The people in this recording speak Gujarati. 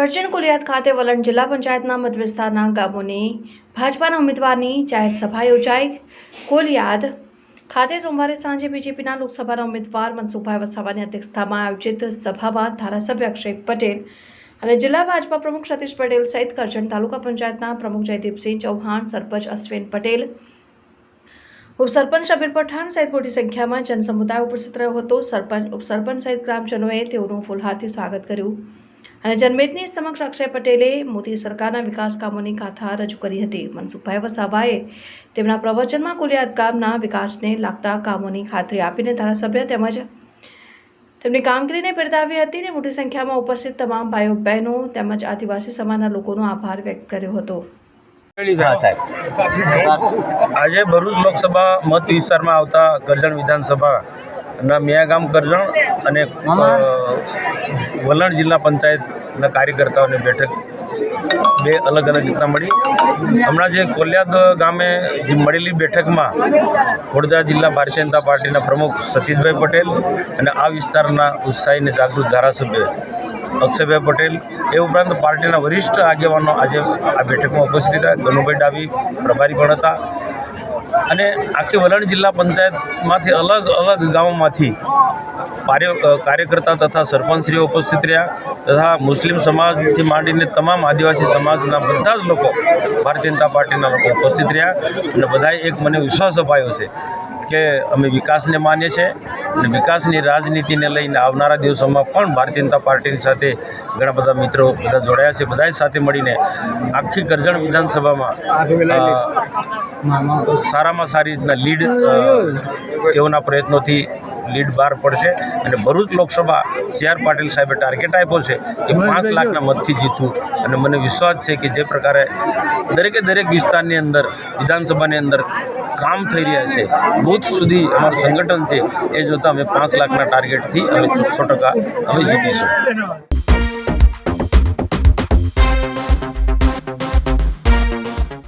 કરજણ કોલિયાદ ખાતે વલણ જિલ્લા પંચાયતના મત વિસ્તારના ગામોની ભાજપાના ઉમેદવારની જાહેર સભા યોજાઈ. કોલિયાદ ખાતે સોમવારે સાંજે બીજેપીના લોકસભાના ઉમેદવાર મનસુખભાઈ વસાવાની અધ્યક્ષતામાં આયોજિત સભામાં ધારાસભ્ય અક્ષય પટેલ અને જિલ્લા ભાજપા પ્રમુખ સતીશ પટેલ સહિત કરજણ તાલુકા પંચાયતના પ્રમુખ જયદીપસિંહ ચૌહાણ, સરપંચ અશ્વિન પટેલ, ઉપસરપંચ શબીર પઠાણ સહિત મોટી સંખ્યામાં જનસમુદાય ઉપસ્થિત રહ્યો હતો. સરપંચ, ઉપસરપંચ સહિત ગ્રામજનોએ તેઓનું ફૂલહારથી સ્વાગત કર્યું. અને જનમેદની સમક્ષ અક્ષય પટેલે મોદી સરકારના વિકાસ કામોની ગાથા રજૂ કરી હતી. મનસુખભાઈ વસાવાએ તેમના પ્રવચનમાં કુલિયાદ ગામના વિકાસને લાગતા કામોની ખાતરી આપીને ધારાસભ્ય તેમજ તેમની કામગીરીને બિરદાવી હતી અને મોટી સંખ્યામાં ઉપસ્થિત તમામ ભાઈઓ બહેનો તેમજ આદિવાસી સમાજના લોકોનો આભાર વ્યક્ત કર્યો હતો. આજે ભરૂચ લોકસભા મત વિસ્તારમાં આવતા કરજણ વિધાનસભાના મિયાગામ કરજણ અને વલણ જિલ્લા પંચાયતના કાર્યકર્તાઓની બેઠક બે અલગ અલગ રીતના મળી. હમણાં જે કોલિયાદ ગામે જે મળેલી બેઠકમાં વડોદરા જિલ્લા ભારતીય જનતા પાર્ટીના પ્રમુખ સતીશભાઈ પટેલ અને આ વિસ્તારના ઉત્સાહી અને જાગૃત ધારાસભ્ય અક્ષયભાઈ પટેલ એ ઉપરાંત પાર્ટીના વરિષ્ઠ આગેવાનો આજે આ બેઠકમાં ઉપસ્થિત હતા ગનુભાઈ ડાબી પ્રભારી પણ હતા. અને આખી વલણ જિલ્લા પંચાયતમાંથી અલગ અલગ ગામોમાંથી કાર્ય કાર્યકર્તા તથા સરપંચશ્રીઓ ઉપસ્થિત રહ્યા તથા મુસ્લિમ સમાજથી માંડીને તમામ આદિવાસી સમાજના બધા જ લોકો, ભારતીય જનતા પાર્ટીના લોકો ઉપસ્થિત રહ્યા અને બધાએ એક મને વિશ્વાસ અપાયો છે. કે અમે વિકાસને માનીએ છીએ અને વિકાસની રાજનીતિને લઈને આવનારા દિવસોમાં પણ ભારતીય જનતા પાર્ટીની સાથે ઘણા બધા મિત્રો બધા જોડાયા છે બધા સાથે મળીને આખી કરજણ વિધાનસભામાં સારામાં સારી રીતના લીડ તેઓના પ્રયત્નોથી લીડ બહાર પડશે અને ભરૂચ લોકસભા સી આર પાટીલ સાહેબે ટાર્ગેટ આપ્યો છે કે પાંચ લાખના મતથી જીતવું અને મને વિશ્વાસ છે કે જે પ્રકારે દરેકે દરેક વિસ્તારની અંદર વિધાનસભાની અંદર કામ થઈ રહ્યા છે બુથ સુધી અમારું સંગઠન છે એ જોતાં અમે પાંચ લાખના ટાર્ગેટથી અમે સો ટકા અમે જીતીશું.